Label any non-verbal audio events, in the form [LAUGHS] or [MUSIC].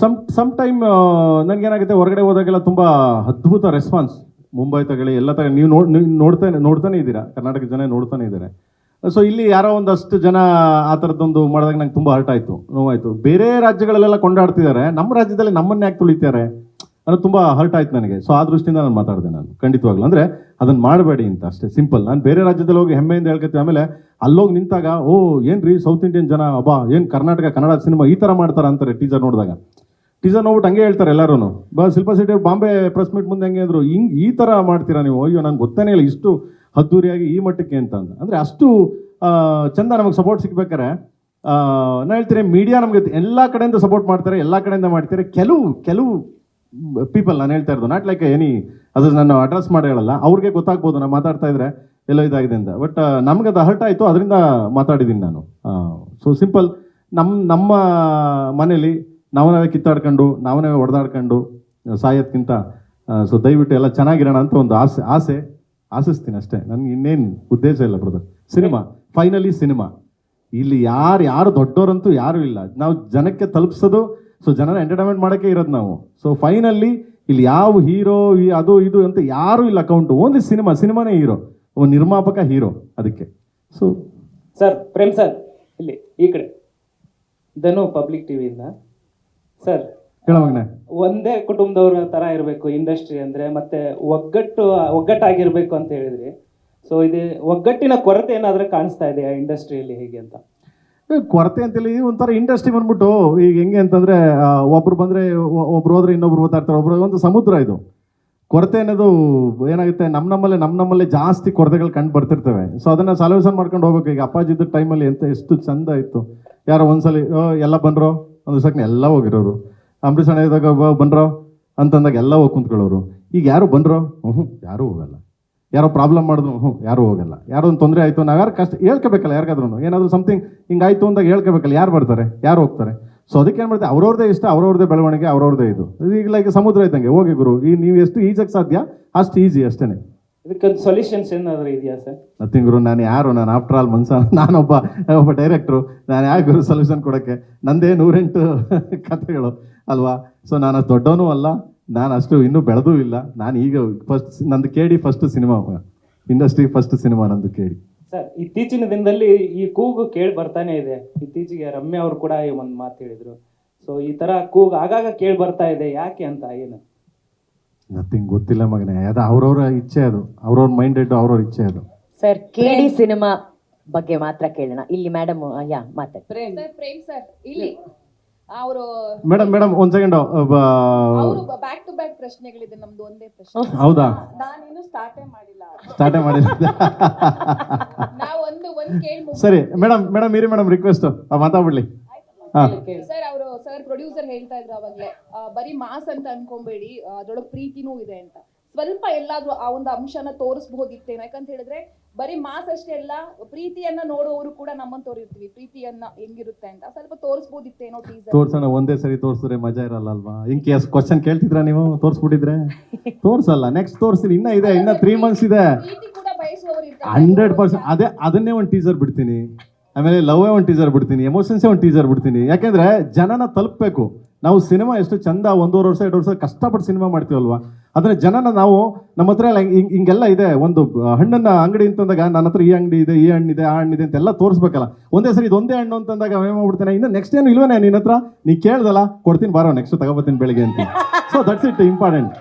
Some some time ನನಗೇನಾಗುತ್ತೆ ಹೊರಗಡೆ ಹೋದಾಗೆಲ್ಲ ತುಂಬ ಅದ್ಭುತ ರೆಸ್ಪಾನ್ಸ್ ಮುಂಬೈ ತಗೊಳ್ಳಿ, ಎಲ್ಲ ತಗೊಳ್ಳಿ ನೀವು ನೋಡ್, ನೀವು ನೋಡ್ತಾನೆ ನೋಡ್ತಾನೆ ಇದ್ದೀರಾ. ಕರ್ನಾಟಕ ಜನ ನೋಡ್ತಾನೆ ಇದ್ದಾರೆ. ಸೊ ಇಲ್ಲಿ ಯಾರೋ ಒಂದಷ್ಟು ಜನ ಆ ಥರದ್ದೊಂದು ಮಾಡಿದಾಗ ನಂಗೆ ತುಂಬ ಹರ್ಟ್ ಆಯಿತು, ನೋವಾಯಿತು. ಬೇರೆ ರಾಜ್ಯಗಳಲ್ಲೆಲ್ಲ ಕೊಂಡಾಡ್ತಿದ್ದಾರೆ. ನಮ್ಮ ರಾಜ್ಯದಲ್ಲಿ ನಮ್ಮನ್ನ ಯಾಕೆ ತುಳಿತಾರೆ? ಅನ್ನೋದು ತುಂಬ ಹರ್ಟ್ ಆಯ್ತು ನನಗೆ. ಸೊ ಆ ದೃಷ್ಟಿಯಿಂದ ನಾನು ಮಾತಾಡಿದೆ ನಾನು. ಖಂಡಿತವಾಗ್ಲೂ. ಅಂದ್ರೆ ಅದನ್ನು ಮಾಡಬೇಡಿ ಅಂತ ಅಷ್ಟೇ. ಸಿಂಪಲ್ ನಾನು ಬೇರೆ ರಾಜ್ಯದಲ್ಲಿ ಹೋಗಿ ಹೆಮ್ಮೆಯಿಂದ ಹೇಳ್ಕೊತೀವಿ. ಆಮೇಲೆ ಅಲ್ಲೋಗಿ ನಿಂತಾಗ, ಓ, ಏನ್ರಿ ಸೌತ್ ಇಂಡಿಯನ್ ಜನ? ಅಬ್ಬಾ, ಏನು ಕರ್ನಾಟಕ, ಕನ್ನಡ ಸಿನಿಮಾ ಈ ಥರ ಮಾಡ್ತಾರ? ಅಂತಾರೆ ಟೀಸರ್ ನೋಡಿದಾಗ. ಟೀಸರ್ ನೋಡ್ಬಿಟ್ಟು ಹಂಗೆ ಹೇಳ್ತಾರೆ ಎಲ್ಲರೂ ಬಾ, ಶಿಲ್ಪಾ ಶೆಟ್ಟಿ ಬಾಂಬೆ ಪ್ರೆಸ್ ಮೀಟ್ ಮುಂದೆ ಹೆಂಗೆ ಅಂದ್ರು, ಹಿಂಗ್ ಈ ಥರ ಮಾಡ್ತೀರಾ ನೀವು? ಅಯ್ಯೋ, ನಂಗೆ ಗೊತ್ತೇನೇ ಇಲ್ಲ ಇಷ್ಟು ಅದ್ದೂರಿಯಾಗಿ ಈ ಮಟ್ಟಕ್ಕೆ ಅಂತ ಅಂದ. ಅಂದರೆ ಅಷ್ಟು ಚಂದ ನಮಗೆ ಸಪೋರ್ಟ್ ಸಿಗ್ಬೇಕಾರೆ ನಾನು ಹೇಳ್ತೀನಿ ಮೀಡಿಯಾ ನಮಗೆ ಎಲ್ಲ ಕಡೆಯಿಂದ ಸಪೋರ್ಟ್ ಮಾಡ್ತಾರೆ, ಎಲ್ಲ ಕಡೆಯಿಂದ ಮಾಡ್ತಾರೆ. ಕೆಲವು ಕೆಲವು ಪೀಪಲ್ ನಾನು ಹೇಳ್ತಾ ಇರೋದು ನಾಟ್ ಲೈಕ್ ಎನಿ ಅದು ನಾನು ಅಡ್ರೆಸ್ ಮಾಡಿ ಹೇಳಲ್ಲ, ಅವ್ರಿಗೆ ಗೊತ್ತಾಗ್ಬೋದು ನಾನು ಮಾತಾಡ್ತಾ ಇದ್ರೆ ಎಲ್ಲೋ ಇದಾಗಿದೆ ಅಂತ. ಬಟ್ ನಮ್ಗೆ ಅದು ಹರ್ಟ್ ಆಯಿತು, ಅದರಿಂದ ಮಾತಾಡಿದ್ದೀನಿ ನಾನು. ಸೊ ಸಿಂಪಲ್ ನಮ್ಮ ನಮ್ಮ ಮನೇಲಿ ನಾವು ನಾವೇ ಕಿತ್ತಾಡ್ಕೊಂಡು, ನಾವು ನಾವೇ ಹೊಡೆದಾಡ್ಕೊಂಡು, ಸಾಯೋದ್ಕಿಂತ ಸೊ ದಯವಿಟ್ಟು ಎಲ್ಲ ಚೆನ್ನಾಗಿರೋಣ ಅಂತ ಒಂದು ಆಸೆ ಆಸೆ, ಆಶಿಸ್ತೀನಿ ಅಷ್ಟೇ. ನನಗೆ ಇನ್ನೇನು ಉದ್ದೇಶ ಇಲ್ಲ ಬ್ರದರ್ ಸಿನಿಮಾ ಫೈನಲಿ ಸಿನಿಮಾ. ಇಲ್ಲಿ ಯಾರು ಯಾರು ದೊಡ್ಡವರಂತೂ ಯಾರೂ ಇಲ್ಲ. ನಾವು ಜನಕ್ಕೆ ತಲುಪಿಸೋದು ಸೊ ಜನರ ಎಂಟರ್ಟೈನ್ಮೆಂಟ್ ಮಾಡೋಕ್ಕೆ ಇರೋದು ನಾವು. ಸೊ ಫೈನಲ್ಲಿ ಇಲ್ಲಿ ಯಾವ ಹೀರೋ ಅದು ಇದು ಅಂತ ಯಾರು ಇಲ್ಲ ಅಕೌಂಟ್ ಓನ್ಲಿ ಸಿನಿಮಾ ಸಿನಿಮಾನೇ ಹೀರೋ ಒಬ್ಬ ನಿರ್ಮಾಪಕ ಹೀರೋ ಅದಕ್ಕೆ. ಸೊ ಸರ್ ಪ್ರೇಮ್ ಸರ್ ಇಲ್ಲಿ ಈ ಕಡೆ. ಧನು ಪಬ್ಲಿಕ್ ಟಿವಿಯಿಂದ ಸರ್ ಒಂದೇ ಕುಟುಂಬದವ್ರ ತರ ಇರಬೇಕು ಇಂಡಸ್ಟ್ರಿ ಅಂದ್ರೆ ಮತ್ತೆ ಒಗ್ಗಟ್ಟು ಒಗ್ಗಟ್ಟಾಗಿರ್ಬೇಕು ಅಂತ ಹೇಳಿದ್ರಿ. ಸೊ ಇದು ಒಗ್ಗಟ್ಟಿನ ಕೊರತೆ ಏನಾದ್ರೂ ಕಾಣಿಸ್ತಾ ಇದೆಯಾ ಇಂಡಸ್ಟ್ರಿಯಲ್ಲಿ ಹೇಗೆ ಅಂತ? ಕೊರತೆ ಅಂತೇಳಿ ಒಂಥರ ಇಂಡಸ್ಟ್ರಿ ಬಂದ್ಬಿಟ್ಟು ಈಗ ಹೆಂಗೆ ಅಂತಂದ್ರೆ ಒಬ್ರು ಬಂದ್ರೆ ಒಬ್ರು ಹೋದ್ರೆ ಇನ್ನೊಬ್ರು ಓದ್ತಾ ಇರ್ತಾರೆ ಒಬ್ರು ಒಂದು ಸಮುದ್ರ ಇದು. ಕೊರತೆ ಅನ್ನೋದು ಏನಾಗುತ್ತೆ? ನಮ್ಮ ನಮ್ಮಲ್ಲೇ ನಮ್ಮ ನಮ್ಮಲ್ಲೇ ಜಾಸ್ತಿ ಕೊರತೆಗಳು ಕಂಡು ಬರ್ತಿರ್ತವೆ. ಸೊ ಅದನ್ನ ಸಾಲ್ಯೂಷನ್ ಮಾಡ್ಕೊಂಡು ಹೋಗ್ಬೇಕು. ಈಗ ಅಪ್ಪಾಜಿದ್ದ ಟೈಮಲ್ಲಿ ಎಂತ ಎಷ್ಟು ಚಂದ ಇತ್ತು. ಯಾರೋ ಒಂದ್ಸಲಿ "ಓ, ಎಲ್ಲ ಬಂದ್ರೋ? ಒಂದು ಸಕ್ನೆ ಎಲ್ಲ ಹೋಗಿರೋರು. ಅಂಬರೀಷ್ ಇದ್ದಾಗ "ಬ- ಬಂದ್ರೋ? ಅಂತಂದಾಗ ಎಲ್ಲ ಹೋಗಿ ಕುಂತ್ಕೊಳ್ಳೋರು. ಈಗ ಯಾರು ಬಂದ್ರೋ? ಹ್ಞೂ ಯಾರೂ ಹೋಗಲ್ಲ. ಯಾರೋ ಪ್ರಾಬ್ಲಮ್ ಮಾಡಿದ್ರು ಹ್ಞೂ ಯಾರು ಹೋಗಲ್ಲ. ಯಾರೋ ಒಂದು ತೊಂದರೆ ಆಯಿತು ನಾವು ಯಾರು ಕಷ್ಟ ಹೇಳ್ಕೋಬೇಕಲ್ಲ ಯಾರಿಗಾದ್ರೂ ಏನಾದರೂ ಸಮಥಿಂಗ್ ಹಿಂಗಾಯ್ತು ಅಂದಾಗ ಹೇಳ್ಕೋಬೇಕಲ್ಲ ಯಾರು ಬರ್ತಾರೆ ಯಾರು ಹೋಗ್ತಾರೆ? ಸೊ ಅದಕ್ಕೆ ಏನು ಮಾಡ್ತಾರೆ ಅವ್ರವ್ರದೇ ಇಷ್ಟ ಅವ್ರವ್ರದೇ ಬೆಳವಣಿಗೆ ಅವ್ರವ್ರದೇ ಇದು. ಈಗ ಲೈಕ್ ಸಮುದ್ರ ಇದ್ದಂಗೆ ಹೋಗಿ ಗುರು ಈ ನೀವು ಎಷ್ಟು ಈಜಕ್ಕೆ ಸಾಧ್ಯ? ಅಷ್ಟು ಈಜಿ ಅಷ್ಟೇ ಇದಕ್ಕೊಂದು ಸೊಲ್ಯೂಷನ್ಸ್ ಏನಾದರೂ ಇದೆಯಾ ಸರ್? ನಥಿಂಗ್ ಗುರು ನಾನು ಯಾರು ನಾನು ಆಫ್ಟರ್ ಆಲ್ ಮನ್ಸ ನಾನೊಬ್ಬ ಒಬ್ಬ ಡೈರೆಕ್ಟ್ರು ನಾನು ಯಾರು ಗುರು ಸೊಲ್ಯೂಷನ್ ಕೊಡೋಕ್ಕೆ? ನಂದೇ ನೂರೆಂಟು [LAUGHS] ಕಥೆಗಳು ಅಲ್ವಾ? ಸೊ ನಾನು ದೊಡ್ಡವನೂ ಅಲ್ಲ ನಾನು ಅಷ್ಟು ಇನ್ನೂ ಬೆಳೆದೂ ಇಲ್ಲ. ನಾನು ಈಗ ಫಸ್ಟ್ ನಂದು ಕೇಳಿ first cinema industry first cinema ನಂದು ಕೇಳಿ. ಸರ್ ಇತ್ತೀಚಿನ ದಿನದಲ್ಲಿ ಈ ಕೂಗು ಕೇಳಿ ಬರ್ತಾನೆ ಇದೆ. ಇತ್ತೀಚೆಗೆ ರಮ್ಯ ಅವರು ಕೂಡ ಈ ಒಂದು ಮಾತು ಹೇಳಿದ್ರು. ಸೊ ಈ ತರ ಕೂಗು ಆಗಾಗ ಕೇಳಿ ಬರ್ತಾ ಇದೆ. ಯಾಕೆ ಅಂತ ಏನು? ನಥಿಂಗ್ ಗೊತ್ತಿಲ್ಲ ಮಗನೇ. ಅದು ಅವ್ರವ್ರ ಇಚ್ಛೆ ಅದು. ಅವ್ರವ್ರ ಮೈಂಡೆಡ್ ಅವ್ರವ್ರ ಇಚ್ಛೆ ಅದು. ಸರ್ ಕೇಳಿ ಸಿನಿಮಾ ಬಗ್ಗೆ ಮಾತ್ರ ಕೇಳೋಣ. ಇಲ್ಲಿ ಮೇಡಮ್ ಯಾ ಮಾತಾಡಿ. ಸರ್ ಪ್ರೇಮ್ ಸರ್ ಇಲ್ಲಿ. ಅವರು ಮೇಡಮ್ ಮೇಡಮ್ ಒಂದ್ ಸೆಕೆಂಡ್ ಅವರು ಬ್ಯಾಕ್ ಟು ಬ್ಯಾಕ್ ಪ್ರಶ್ನೆಗಳಿದೆ ನಮ್ದು ಒಂದೇ ಪ್ರಶ್ನೆ. ಹೌದಾ? ನಾನಿನ್ನು ಸ್ಟಾರ್ಟೇ ಮಾಡಿಲ್ಲ. ಸ್ಟಾರ್ಟೇ ಮಾಡಿಲ್ಲ. [LAUGHS] ನಾವು ಒಂದು ಒಂದ್ ಕೇಳಿ ಸರಿ ಮೇಡಮ್ ಮೇಡಮ್ ಇರಿ ಮೇಡಮ್ ರಿಕ್ವೆಸ್ಟ್ ಮಾತಾಡ್ಬಿಡ್ಲಿ. ಸರ್ ಅವರು ಸರ್ ಪ್ರೊಡ್ಯೂಸರ್ ಹೇಳ್ತಾ ಇದ್ರು ಅವಾಗ್ಲೇ. ಬರೀ ಮಾಸ್ ಅಂತ ಅನ್ಕೊಂಬೇಡಿ. ಅದ್ರೊಳಗೆ ಪ್ರೀತಿನೂ ಇದೆ ಅಂತ. ಸ್ವಲ್ಪ ಎಲ್ಲಾದ್ರೂ ಆ ಒಂದು ಅಂಶನ ತೋರಿಸಬಹುದಿತ್ತೇನೋ. ಯಾಕಂತ ಹೇಳಿದ್ರೆ ಬರೀ ಮಾಸ್ ಅಷ್ಟೇ ಅಲ್ಲ ಪ್ರೀತಿಯನ್ನ ನೋಡುವವರು ಕೂಡ ನಮ್ಮಂತವ್ರು ಇರ್ತೀವಿ. ಪ್ರೀತಿಯನ್ನ ಹೆಂಗಿರುತ್ತೆ ಅಂತ ಸ್ವಲ್ಪ ತೋರಿಸಬಹುದಿತ್ತೇನೋ ಟೀಸರ್ ತೋರ್ಸೋಣ ಒಂದೇ ಸರಿ ತೋರ್ಸಿದ್ರೆ ಮಜಾ ಇರಲ್ಲ ಅಲ್ವಾ? ಇನ್ ಕೇಸ್ ಕ್ವಶನ್ ಕೇಳ್ತಿದ್ರ ನೀವು? ತೋರ್ಸ್ಬಿಟ್ಟಿದ್ರೆ? ತೋರ್ಸಲ್ಲ ನೆಕ್ಸ್ಟ್ ತೋರಿಸ್ತೀನಿ ಇನ್ನ ಇದೆ ಇನ್ನ ತ್ರೀ ಮಂತ್ಸ್ ಇದೆ. ಪ್ರೀತಿ ಕೂಡ ಬಯಸುವವರು ಇರ್ತಾರೆ. ಹಂಡ್ರೆಡ್ ಪರ್ಸೆಂಟ್ ಅದೇ ಅದನ್ನೇ ಒಂದು ಟೀಸರ್ ಬಿಡ್ತೀನಿ. ಆಮೇಲೆ ಲವ್ ಒಂದು ಟೀಸರ್ ಬಿಡ್ತೀನಿ ಎಮೋಷನ್ಸೇ ಒಂದು ಟೀಸರ್ ಬಿಡ್ತೀನಿ. ಯಾಕೆಂದ್ರೆ ಜನನ ತಲುಪಬೇಕು. ನಾವು ಸಿನಿಮಾ ಎಷ್ಟು ಚಂದ ಒಂದೂವರೆ ವರ್ಷ ಎರಡು ವರ್ಷ ಕಷ್ಟಪಟ್ಟು ಸಿನಿಮಾ ಮಾಡ್ತೀವಲ್ವಾ? ಆದರೆ ಜನನ ನಾವು ನಮ್ಮ ಹತ್ರ ಎಲ್ಲ ಹಿಂಗ್- ಹಿಂಗೆಲ್ಲ ಇದೆ. ಒಂದು ಹಣ್ಣನ್ನ ಅಂಗಡಿ ಅಂತಂದಾಗ ನನ್ನ ಹತ್ರ ಈ ಅಂಗಡಿ ಇದೆ, ಈ ಹಣ್ಣಿದೆ ಆ ಹಣ್ಣಿದೆ ಅಂತೆಲ್ಲ ತೋರಿಸ್ಬೇಕಲ್ಲ. ಒಂದೇ ಸರಿ ಇದೊಂದೇ ಹಣ್ಣು ಅಂತಂದಾಗ ಅವ ಮಾಡ್ಬಿಡ್ತಾನೆ? ಇನ್ನು ನೆಕ್ಸ್ಟ್ ಏನು ಇಲ್ವೇನೆ ನಿನ್ನ ಹತ್ರ? ನೀ ಕೇಳ್ದಲ್ಲ, ಕೊಡ್ತೀನಿ ಬಾರೋ ನೆಕ್ಸ್ಟ್ ತಗೋಬತ್ತೀನಿ ಬೆಳಿಗ್ಗೆ ಅಂತ. So that's it important